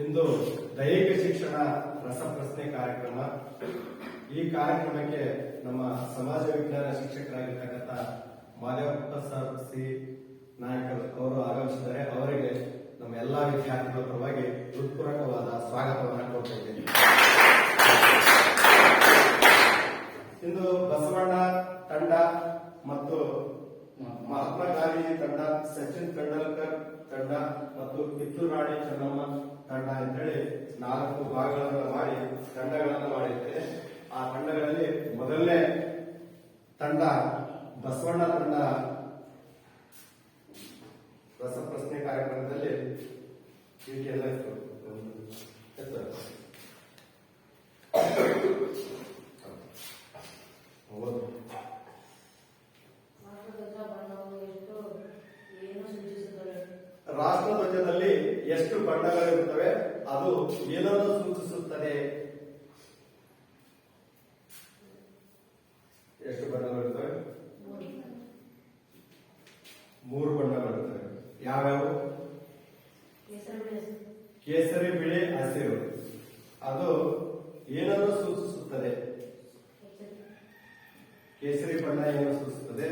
ಇಂದು ದೈಹಿಕ ಶಿಕ್ಷಣ ರಸಪ್ರಶ್ನೆ ಕಾರ್ಯಕ್ರಮ. ಈ ಕಾರ್ಯಕ್ರಮಕ್ಕೆ ನಮ್ಮ ಸಮಾಜ ವಿಜ್ಞಾನ ಶಿಕ್ಷಕರಾಗಿರ್ತಕ್ಕಂಥ ಮಾದೇವಪ್ಪ ಸರ್, ಸಿ ನಾಯಕರು ಅವರು ಆಗಮಿಸಿದ್ದಾರೆ. ಅವರಿಗೆ ನಮ್ಮ ಎಲ್ಲಾ ವಿದ್ಯಾರ್ಥಿಗಳ ಪರವಾಗಿ ಹೃತ್ಪೂರ್ವಕವಾದ ಸ್ವಾಗತವನ್ನು ಕೊಡ್ತಾ ಇದ್ದೇನೆ. ಇಂದು ಬಸವಣ್ಣ ತಂಡ ಮತ್ತು ಮಹಾತ್ಮ ಗಾಂಧಿ ತಂಡ, ಸಚಿನ್ ತೆಂಡೂಲ್ಕರ್ ತಂಡ ಮತ್ತು ಕಿತ್ತೂರು ರಾಣಿ ಚೆನ್ನಮ್ಮ ತಂಡ ಅಂತೇಳಿ ನಾಲ್ಕು ಭಾಗಗಳನ್ನು ಮಾಡಿ ತಂಡಗಳನ್ನು ಮಾಡಿದ್ದೇವೆ ಆ ತಂಡಗಳಲ್ಲಿ ಮೊದಲನೇ ತಂಡ ಬಸವಣ್ಣ ತಂಡ. ರಸಪ್ರಶ್ನೆ ಕಾರ್ಯಕ್ರಮದಲ್ಲಿ ಚೀಟಿ ಎಲ್ಲ ಇತ್ತು ಎತ್ತು. ಹೌದು. ಮಾತೃಗತ ಬಣ್ಣವು ಎಷ್ಟು ಏನು ಸೂಚಿಸುತ್ತವೆ ರಾಷ್ಟ್ರಧ್ವಜದಲ್ಲಿ ಎಷ್ಟು ಬಣ್ಣಗಳಿರುತ್ತವೆ ಅದು ಏನನ್ನು ಸೂಚಿಸುತ್ತದೆ ಎಷ್ಟು ಬಣ್ಣಗಳಿರುತ್ತವೆ ಮೂರು ಬಣ್ಣಗಳಿರುತ್ತವೆ ಯಾವ್ಯಾವು ಕೇಸರಿ ಬಿಳಿ ಕೇಸರಿ ಬಿಳಿ ಹಸಿರು. ಅದು ಏನನ್ನು ಸೂಚಿಸುತ್ತದೆ? ಕೇಸರಿ ಬಣ್ಣ ಏನು ಸೂಚಿಸುತ್ತದೆ?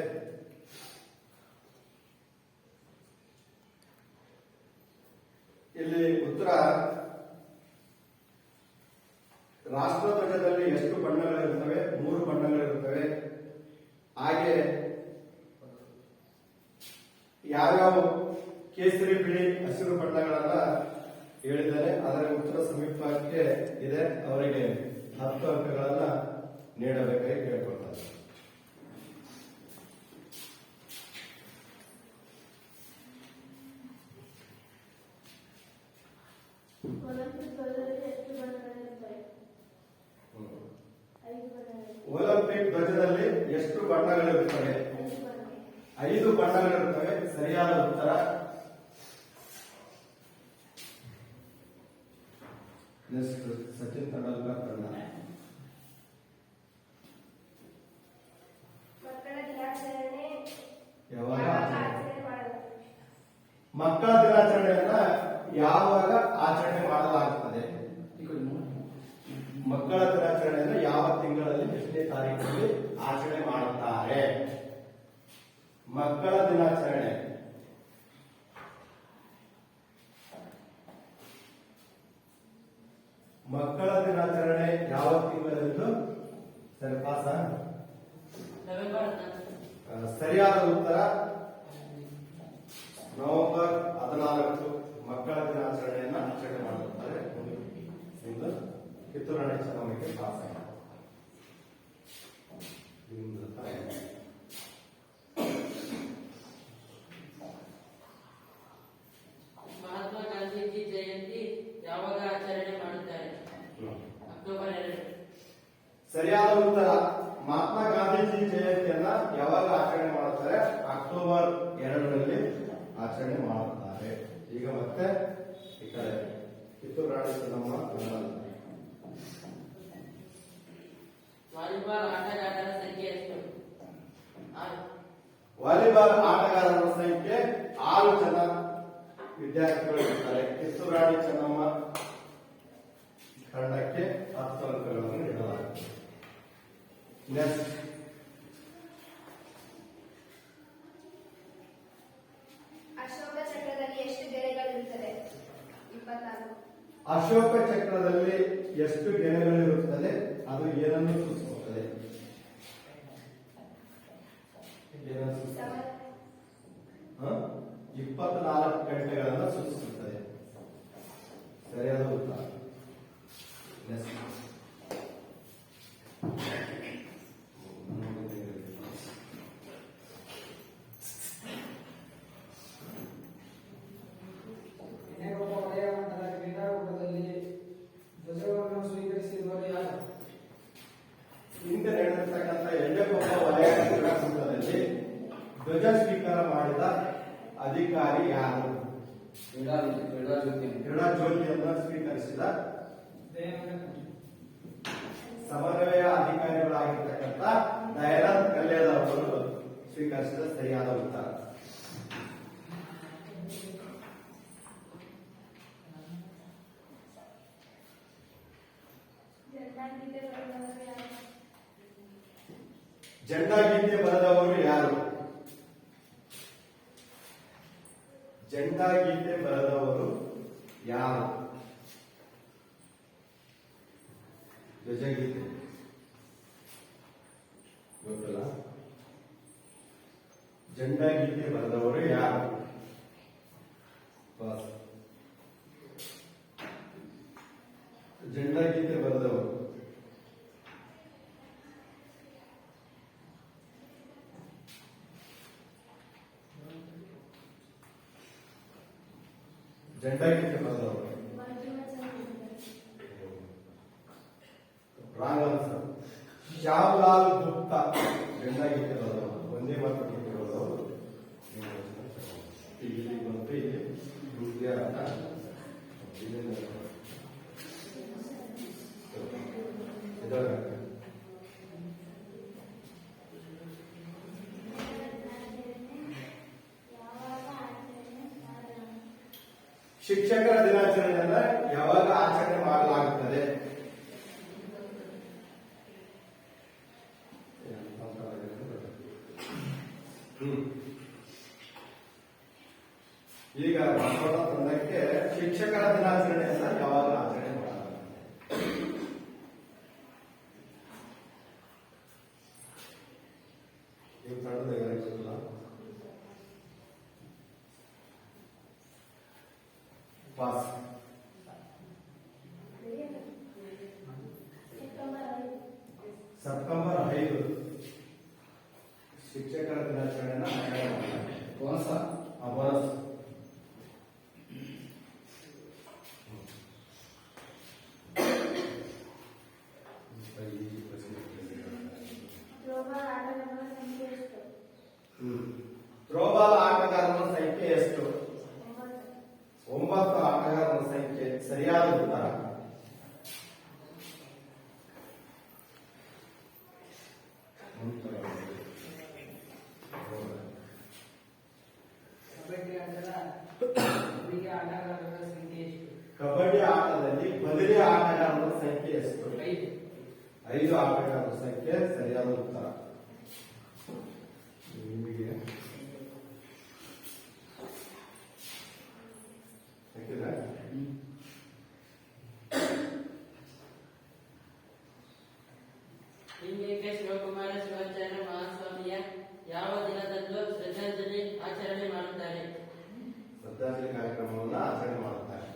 ಇಲ್ಲಿ ಉತ್ತರ ರಾಷ್ಟ್ರಧ್ವಜದಲ್ಲಿ ಎಷ್ಟು ಬಣ್ಣಗಳಿರುತ್ತವೆ? ಮೂರು ಬಣ್ಣಗಳಿರುತ್ತವೆ. ಹಾಗೆ ಯಾವ್ಯಾವ ಕೇಸರಿ ಬಿಳಿ ಹಸಿರು ಬಣ್ಣಗಳನ್ನ ಹೇಳಿದ್ದಾರೆ. ಅದರ ಉತ್ತರ ಸಮೀಪಕ್ಕೆ ಇದೆ. ಅವರಿಗೆ ಹತ್ತು ಅಂಕಗಳನ್ನ ನೀಡಬೇಕಾಗಿ ಕೇಳ್ಕೊಳ್ತಾರೆ. ಒಲಿಂಪಿಕ್ ಧ್ವಜದಲ್ಲಿ ಎಷ್ಟು ಬಣ್ಣಗಳಿರುತ್ತವೆ? ಐದು ಬಣ್ಣಗಳಿರುತ್ತವೆ. ಸರಿಯಾದ ಉತ್ತರ ನೆಕ್ಸ್ಟ್ ಸಚಿನ್ ತೆಂಡೂಲ್ಕರ್ ತಂಡ ಯಾವಾಗ? ಮಕ್ಕಳ ದಿನಾಚರಣೆಯನ್ನ ಯಾವಾಗ ಆಚರಣೆ ಮಾಡಲಾಗುತ್ತದೆ? ಮಕ್ಕಳ ದಿನಾಚರಣೆಯನ್ನು ಯಾವ ತಿಂಗಳಲ್ಲಿ ಎಷ್ಟನೇ ತಾರೀಕಿನಲ್ಲಿ ಆಚರಣೆ ಮಾಡುತ್ತಾರೆ? ಮಕ್ಕಳ ದಿನಾಚರಣೆ ಮಕ್ಕಳ ದಿನಾಚರಣೆ ಯಾವ ತಿಂಗಳಂದು ಸರಿ ಪಾಸ ಆ, ಸರಿಯಾದ ಉತ್ತರ ನವೆಂಬರ್ ಹದಿನಾಲ್ಕು ಮಕ್ಕಳ ದಿನಾಚರಣೆಯನ್ನ ಆಚರಣೆ ಮಾಡುತ್ತಾರೆ ಇಂದು ಕಿತ್ತೂರು ರಾಣಿ ಚೆನ್ನಮ್ಮಗೆ ಪಾಸ್ ಆಗಿದೆ. ನಿಮ್ದು ತಾಯಿ. ಮಹಾತ್ಮ ಗಾಂಧೀಜಿ ಜಯಂತಿ ಯಾವಾಗ ಆಚರಣೆ ಮಾಡುತ್ತಾರೆ ಹ್ಮ್. ಅಕ್ಟೋಬರ್ ಎರಡು ಸರಿಯಾದ ಉತ್ತರ ಮಹಾತ್ಮ ಗಾಂಧೀಜಿ ಜಯಂತಿಯನ್ನ ಯಾವಾಗ ಆಚರಣೆ ಮಾಡುತ್ತಾರೆ ಅಕ್ಟೋಬರ್ ಎರಡರಲ್ಲಿ ಆಚರಣೆ ಮಾಡುತ್ತಾರೆ ಈಗ ಮತ್ತೆ ಈ ಕಡೆ ಕಿತ್ತೂರು ರಾಣಿ ಚೆನ್ನಮ್ಮ ಕನ್ನಡ. ವಾಲಿಬಾಲ್ ಆಟಗಾರರ ಸಂಖ್ಯೆ ಎಷ್ಟು? ಆರು. ವಾಲಿಬಾಲ್ ಆಟಗಾರರ ಸಂಖ್ಯೆ ಆರು ಜನ ವಿದ್ಯಾರ್ಥಿಗಳು ಇರ್ತಾರೆ ಕಿತ್ತೂರು ರಾಣಿ ಚೆನ್ನಮ್ಮ ತಂಡಕ್ಕೆ ಹತ್ತು ಅಂಕಗಳನ್ನು ನೀಡಲಾಗಿದೆ. ನೆಕ್ಸ್ಟ್ ಅಶೋಕ ಚಕ್ರದಲ್ಲಿ ಎಷ್ಟು ಗೆರೆಗಳಿರುತ್ತದೆ ಇಪ್ಪತ್ನಾಲ್ಕು ಅಶೋಕ ಚಕ್ರದಲ್ಲಿ ಎಷ್ಟು ಗೆರೆಗಳಿರುತ್ತದೆ ಅದು ಏನನ್ನು ಸೂಚಿಸುತ್ತದೆ? ಜ್ಯೋತಿಯನ್ನು ಸ್ವೀಕರಿಸಿದ ಸಮನ್ವಯ ಅಧಿಕಾರಿಗಳಾಗಿರ್ತಕ್ಕಂಥ ದಯಾನಂದ್ ಕಲ್ಯಾಣ ಅವರು ಸ್ವೀಕರಿಸಿದ ಸರಿಯಾದ ಉತ್ತರ. ಜೆಂಡಾ ಗೀತೆ ಬರೆದವರು ಯಾರು ಜೆಂಡಾ ಗೀತೆ ಬರೆದವರು ಯಾರು ಧ್ವಜಗೀತೆ ಗೊತ್ತಲ್ಲ ಜೆಂಡಾ ಗೀತೆ ಬರೆದವರು ಯಾರು ಬಸ್ ಜೆಂಡಾ ಗೀತೆ ಬರೆದವರು ಜೆಂಡಾ ಗೀತೆ ಬರೆದವರು ರಾಂಗ್ ಆನ್ಸರ್ ಶ್ಯಾಮ್ಲಾಲ್ ಗುಪ್ತಾ. ಜೆಂಡಾ ಒಂದೇ ಮಾತ್ರ ಗೀತೆ ಬರೆದವರು ಇಲ್ಲಿ ಬಂತು ಇಲ್ಲಿ ಗುರುತಿಯ ಅರ್ಥ ಇಲ್ಲಿಂದ ಇದರ ಶಿಕ್ಷಕರ ದಿನಾಚರಣೆಯನ್ನ ಯಾವಾಗ ಆಚರಣೆ ಮಾಡಲಾಗುತ್ತದೆ ಹ್ಮ್. ಈಗ ಬಂಡವಾಳ ತಂಡಕ್ಕೆ ಶಿಕ್ಷಕರ ದಿನಾಚರಣೆಯನ್ನ ಯಾವಾಗ ಆಚರಣೆ ಮಾಡಲಾಗುತ್ತದೆ ನೀವು ತಂಡದ ಯಾರಿಗೆ ಗೊತ್ತಿಲ್ಲ? ಪಾಸ್ ಸೆಪ್ಟೆಂಬರ್ ಐದು. ಶಿಕ್ಷಕರ ದಿನಾಚರಣೆಯನ್ನ ಆಚರಣೆ ಮಾಡಲಾಗಿದೆ ಹೊಸ ಆ ಬರಸ್ ಥ್ರೋಬಾಲ್ ಆಟಗಾರರ ಸಂಖ್ಯೆ ಎಷ್ಟು ಒಂಬತ್ತು ಆಟಗಾರರ ಸಂಖ್ಯೆ ಸರಿಯಾದ ಉತ್ತರ ಕಬಡ್ಡಿ ಆಟದಲ್ಲಿ ಬದಲಿ ಆಟಗಾರರ ಸಂಖ್ಯೆ ಎಷ್ಟು? ಐದು ಆಟಗಾರರ ಸಂಖ್ಯೆ ಸರಿಯಾದ ಉತ್ತರ ನಿಮಗೆ ಯಾಕಿದ್ರೆ ಹಿಂಗೇಕೆ ಶಿವಕುಮಾರ ಶಿವಾಚಾರ್ಯ ಮಹಾಸ್ವಾಮಿಯ ಯಾವ ದಿನದಂದು ಶ್ರದ್ಧಾಂಜಲಿ ಆಚರಣೆ ಮಾಡುತ್ತಾರೆ ಶ್ರದ್ಧಾಂಜಲಿ ಕಾರ್ಯಕ್ರಮವನ್ನು ಆಚರಣೆ ಮಾಡುತ್ತಾರೆ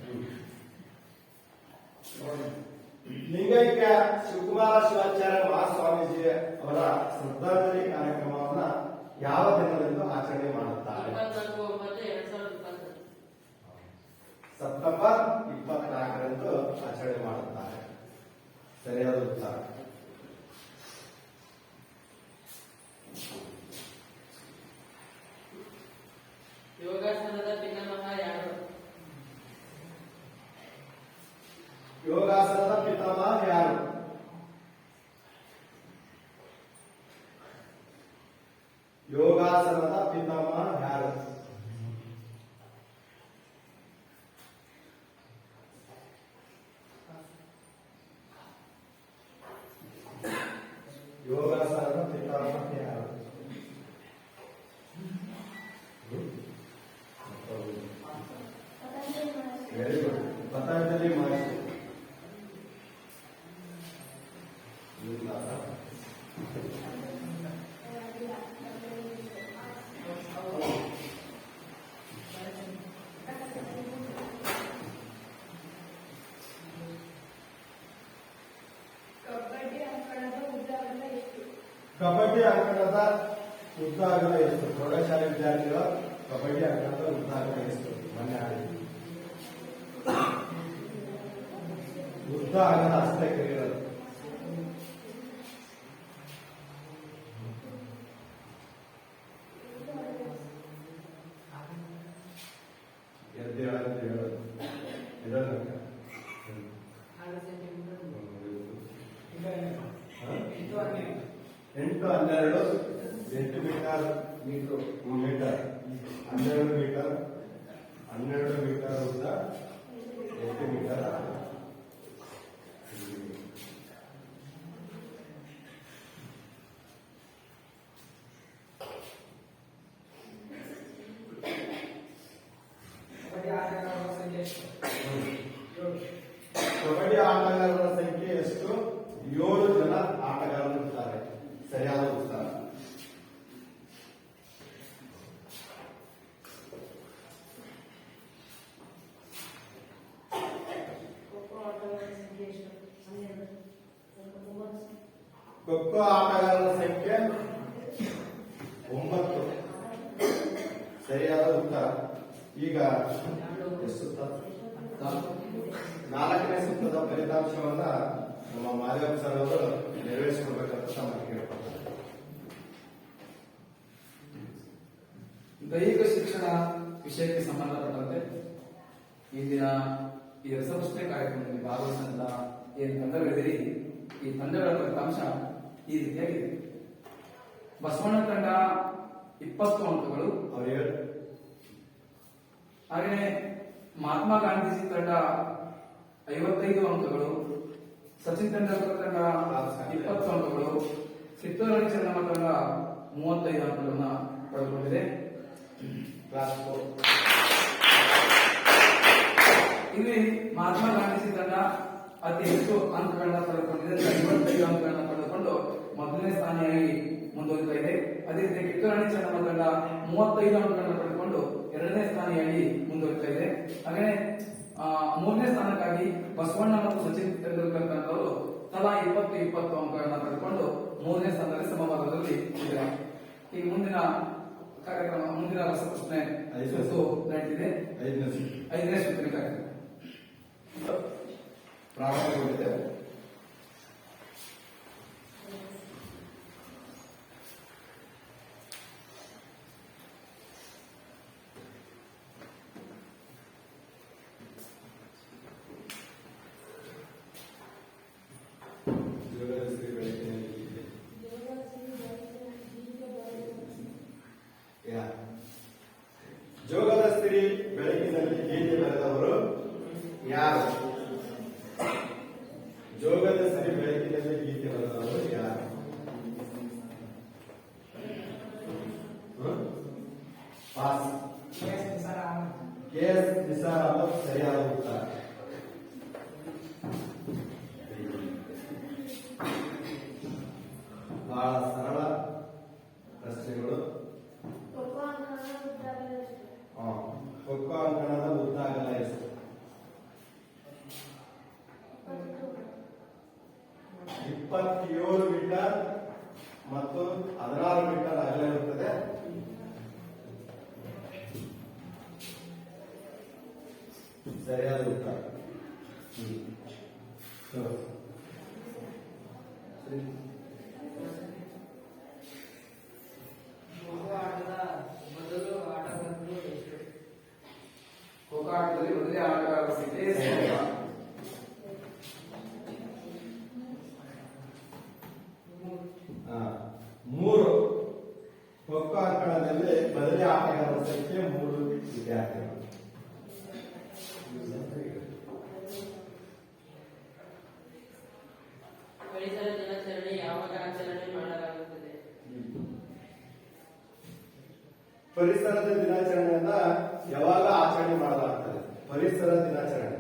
ಲಿಂಗೈಕ್ಯ ಶಿವಕುಮಾರ ಶಿವಾಚಾರ್ಯ ಮಹಾಸ್ವಾಮೀಜಿ ಅವರ ಶ್ರದ್ಧಾಂಜಲಿ ಕಾರ್ಯಕ್ರಮವನ್ನ ಯಾವ ದಿನದಂದು ಆಚರಣೆ ಮಾಡುತ್ತಾರೆ? ಸೆಪ್ಟೆಂಬರ್ ಇಪ್ಪತ್ನಾಲ್ಕರಂದು ಆಚರಣೆ ಮಾಡುತ್ತಾರೆ. ಸರಿಯಾದ ಉತ್ತರ. ஆசனம் தான் பின்னமா ಕಬಡ್ಡಿ ಅಂಕಣದ ಉದ್ದ ಅಗಲ ಎಷ್ಟು ಪ್ರೌಢಶಾಲೆ ವಿದ್ಯಾರ್ಥಿಗಳ ಕಬಡ್ಡಿ ಅಂಕಣದ ಉದ್ದ ಅಗಲ ಎಷ್ಟು ಮೊನ್ನೆ ಆಡಿದ್ವಿ ಉದ್ದ ಅಗಲ ಅಷ್ಟೇ ಕರೆಯೋದು ಎದ್ದು ಹೇಳೋದು ಹೇಳೋದು ಇದನ್ನು రెండు హండ్రెడ్ రెండు మీటర్ మీకు meter hundred meter hundred meter ఉందా? ఎట్టి మీటర్ ದೈಹಿಕ ಶಿಕ್ಷಣ ವಿಷಯಕ್ಕೆ ಸಂಬಂಧಪಟ್ಟಂತೆ ಇಂದಿನ ಈ ರಸಪ್ರಶ್ನೆ ಕಾರ್ಯಕ್ರಮದಲ್ಲಿ ಭಾಗವಹಿಸಿದಂತ ಏನು ತಂಡಗಳಿದಿರಿ ಈ ತಂಡಗಳ ಫಲಿತಾಂಶ ಈ ರೀತಿಯಾಗಿದೆ. ಬಸವಣ್ಣ ತಂಡ ಇಪ್ಪತ್ತು ಅಂಕಗಳು ಅವರು ಹೇಳಿ ಹಾಗೆಯೇ ಮಹಾತ್ಮ ಗಾಂಧೀಜಿ ತಂಡ ಐವತ್ತೈದು ಅಂಕಗಳು, ಸಚಿನ್ ತೆಂಡೂಲ್ಕರ್ ತಂಡ ಇಪ್ಪತ್ತು ಅಂಕಗಳು ಕಿತ್ತೂರಾಣಿ ಚೆನ್ನಮ್ಮ ತಂಡ ಮೂವತ್ತೈದು ಅಂಕಗಳನ್ನು ಪಡೆದುಕೊಂಡಿದೆ. ಇಲ್ಲಿ ಮಹಾತ್ಮ ಗಾಂಧೀಜಿ ತನ್ನ ಅತಿ ಹೆಚ್ಚು ಅಂಕಗಳನ್ನ ಪಡೆದುಕೊಂಡಿದೆ. ಐವತ್ತೈದು ಅಂಕಗಳನ್ನ ಪಡೆದುಕೊಂಡು ಮೊದಲನೇ ಸ್ಥಾನಿಯಾಗಿ ಮುಂದುವರಿತಾ ಇದೆ. ಅದೇ ರೀತಿ ಕಿತ್ತೂರಾಣಿ ಚೆನ್ನಮ್ಮ ತಂಡ ಮೂವತ್ತೈದು ಅಂಕಗಳನ್ನ ಪಡೆದುಕೊಂಡು ಎರಡನೇ ಸ್ಥಾನಿಯಾಗಿ ಮುಂದುವರಿತಾ ಇದೆ. ಹಾಗೆ ಮೂರನೇ ಸ್ಥಾನಕ್ಕಾಗಿ ಬಸವಣ್ಣ ಮತ್ತು ಸಚಿನ್ ತೆಂಡೂಲ್ಕರ್ ತಲಾ ಇಪ್ಪತ್ತು ಇಪ್ಪತ್ತು ಅಂಕಗಳನ್ನ ಪಡೆದುಕೊಂಡು ಮೂರನೇ ಸ್ಥಾನದಲ್ಲಿ ಸಮಭಾಗದಲ್ಲಿ ಇದೆ ಈ ಮುಂದಿನ ಕಾರ್ಯಕ್ರಮ ಮುಂದಿನ ರಸಪ್ರಶ್ನೆ ಐದು. ಸುತ್ತು ನಡೀತಿದೆ ಐದನೇ ಸುತ್ತು ಐದನೇ ಸುತ್ತಿನ ಕಾರ್ಯಕ್ರಮ ಪ್ರಾರಂಭಗೊಂಡಿದೆ ಜೋಗದ manifestar amor sería ಸರಿಯಾದ ಉತ್ತರ ಹ್ಮ್. ಹ್ಮ್. ಸರಿ. ಖೋಖೋ ಆಟದ ಮೊದಲು ಆಟಗಾರರು ಎಷ್ಟು ಖೋಖೋ ಆಟದಲ್ಲಿ ಮೊದಲೇ ಆಟಗಾರರ ಸಂಖ್ಯೆ ಸ್ವಲ್ಪ. ಆ, ಮೂರು ಖೋಖೋ ಅಂಕಣದಲ್ಲಿ ಬದಲಿ ಆಟಗಾರರ ಸಂಖ್ಯೆ ಮೂರು ವಿದ್ಯಾರ್ಥಿಗಳು ಪರಿಸರ ದಿನಾಚರಣೆ ಮಾಡಲಾಗುತ್ತದೆ. ಪರಿಸರದ ದಿನಾಚರಣೆಯನ್ನ ಯಾವಾಗ ಆಚರಣೆ ಮಾಡಲಾಗ್ತದೆ? ಪರಿಸರ ದಿನಾಚರಣೆ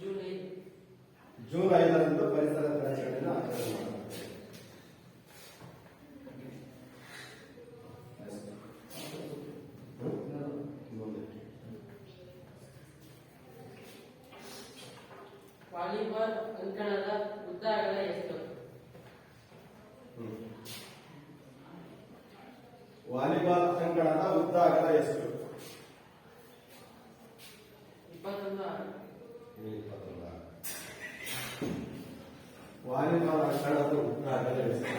ಜೂನ್ ಐದು ಜೂನ್ ಐದರಂದು ಪರಿಸರ ದಿನಾಚರಣೆಯನ್ನು ಆಚರಣೆ ಮಾಡಲಾಗ್ತದೆ ಹ್ಮ್? ಮುಂದೆ. ವಾಲಿಬಾಲ್ ಅಂಕಣದ ಉದ್ದ ಅಗಲ ಎಷ್ಟು. ವಾಲಿಬಾಲ್ ಅಂಕಣದ ಉದ್ದ ಅಗಲ ಎಷ್ಟು ಇಪ್ಪತ್ತೊಂದು ವಾಲಿಬಾಲ್ ಅಂಕಣದ ಉದ್ದ ಅಗಲ. ಎಷ್ಟು?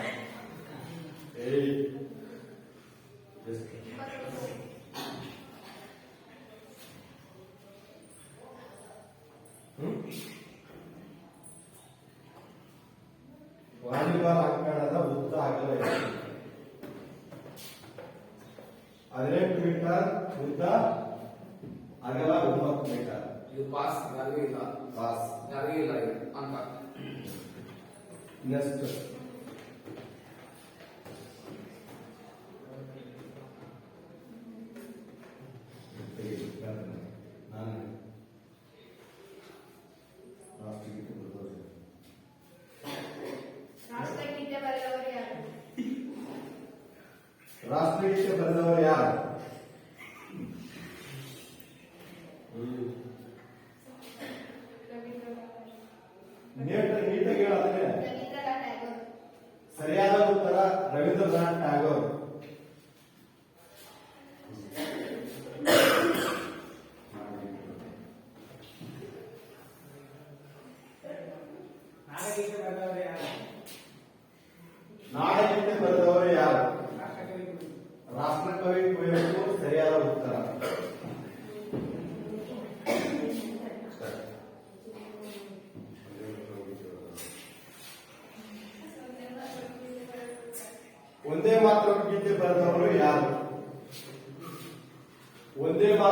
ವಾಲಿಬಾಲ್ ಅಂಕಣದ ಉದ್ದ ಅಗಲ ಎಷ್ಟು ಹದಿನೆಂಟು ಮೀಟರ್ ಉದ್ದ ಅಗಲ ಒಂಬತ್ತು ಮೀಟರ್ ಇದು ಪಾಸ್ ಯಾರಿಗೂ ಇಲ್ಲ ಪಾಸ್ ಯಾರಿಗೂ ಇಲ್ಲ ಇದು ಅಂಕ ನೆಕ್ಸ್ಟ್ ರಾಷ್ಟ್ರಗೀತೆ ಬಂದವರು ಯಾರು?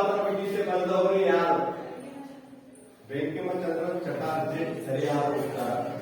ಒಂದೇ ಮಾತ್ರ ಗೀತೆ ಬರೆದವರು ಯಾರು ಬೆಂಕಿಮಚಂದ್ರ ಚಟರ್ಜಿ ಸರಿಯಾದ ಉತ್ತರ ಆ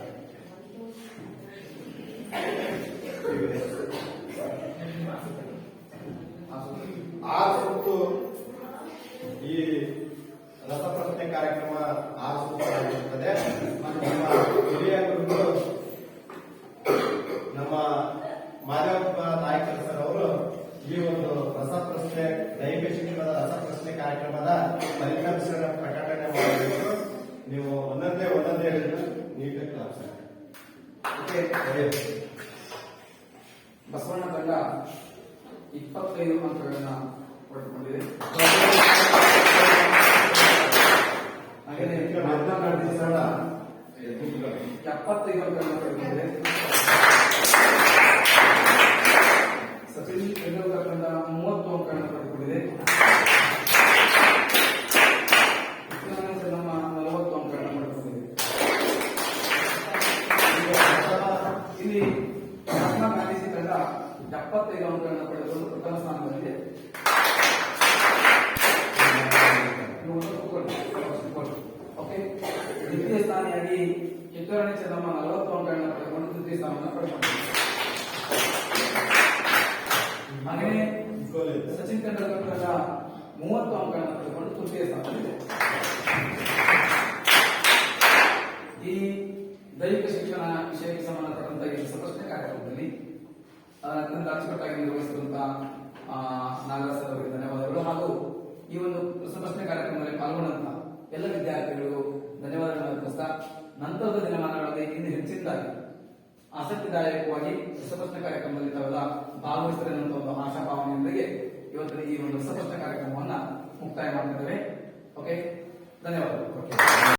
ಬಸವಣ್ಣ ತಂಡ ಇಪ್ಪತ್ತೈದು ಅಂಕಗಳನ್ನ ಪಡೆದುಕೊಂಡಿದೆ. ಹಾಗೆಯೇ ಎಪ್ಪತ್ತೈದು ಅಂಕಗಳನ್ನ ಪಡೆದುಕೊಂಡಿದೆ ಸಚಿನ್ ತೆಂಡೂಲ್ಕರ್ ತಂಡ ಮೂವತ್ತು ಅಂಕಗಳನ್ನ ಪಡೆದುಕೊಂಡಿದೆ ಕೃಷ್ಣಾನಂದ ಚೆನ್ನಮ್ಮ ನಲವತ್ತು ಅಂಕಗಳನ್ನ ಪಡೆದುಕೊಂಡಿದೆ ಇಲ್ಲಿ ಮಹಾತ್ಮ ಗಾಂಧೀಜಿ ತಂಡ ಎಪ್ಪತ್ತೈದು ಅಂಕಗಳನ್ನು ಪಡೆದುಕೊಂಡು ಪ್ರಥಮ ಸ್ಥಾನದಲ್ಲಿದೆ ನೀವು ಒಂದು ಕೂತ್ಕೊಳ್ಳಿ. ಕೂತ್ಕೊಳ್ಳಿ. ಓಕೆ ದ್ವಿತೀಯ ಸ್ಥಾನಿಯಾಗಿ ಕಿತ್ತೂರಾಣಿ ಚೆನ್ನಮ್ಮ ನಲವತ್ತು ಅಂಕಗಳನ್ನು ಪಡೆದುಕೊಂಡು ತೃತೀಯ ಸ್ಥಾನವನ್ನು ಪಡೆದುಕೊಂಡಿದೆ ಹಾಗೆಯೇ ಸಚಿನ್ ತೆಂಡೂಲ್ಕರ್ ತಂಡ ಮೂವತ್ತು ಅಂಕಗಳನ್ನು ಪಡೆದುಕೊಂಡು ತೃತೀಯ ಸ್ಥಾನದಲ್ಲಿದೆ ಈ ದೈಹಿಕ ಶಿಕ್ಷಣ ವಿಷಯಕ್ಕೆ ಸಂಬಂಧಪಟ್ಟಂತಹ ಈ ರಸಪ್ರಶ್ನೆ ಕಾರ್ಯಕ್ರಮದಲ್ಲಿ ಅತ್ಯಂತ ಅಚ್ಚುಕಟ್ಟಾಗಿ ನಿರ್ವಹಿಸಿರುವಂತಹ ನಾಗರಾಜ್ ಸರ್ ಅವರಿಗೆ ಧನ್ಯವಾದಗಳು. ಹಾಗೂ ಈ ಒಂದು ರಸಪ್ರಶ್ನೆ ಕಾರ್ಯಕ್ರಮದಲ್ಲಿ ಪಾಲ್ಗೊಂಡಂತಹ ಎಲ್ಲ ವಿದ್ಯಾರ್ಥಿಗಳು ಧನ್ಯವಾದಗಳನ್ನು ಅರ್ಪಿಸ್ತಾ ನಂತರದ ದಿನಮಾನಗಳಲ್ಲಿ ಇನ್ನು ಹೆಚ್ಚಿನದಾಗಿ ಆಸಕ್ತಿದಾಯಕವಾಗಿ ರಸಪ್ರಶ್ನೆ ಕಾರ್ಯಕ್ರಮದಲ್ಲಿ ತಾವೆಲ್ಲ ಅನ್ನುವಂಥ ಒಂದು ಆಶಾಭಾವನೆಯೊಂದಿಗೆ ಇವತ್ತಿನ ಈ ಒಂದು ರಸಪ್ರಶ್ನೆ ಕಾರ್ಯಕ್ರಮವನ್ನ ಮುಕ್ತಾಯ ಮಾಡ್ತಿದ್ದೇವೆ ಓಕೆ ಧನ್ಯವಾದಗಳು.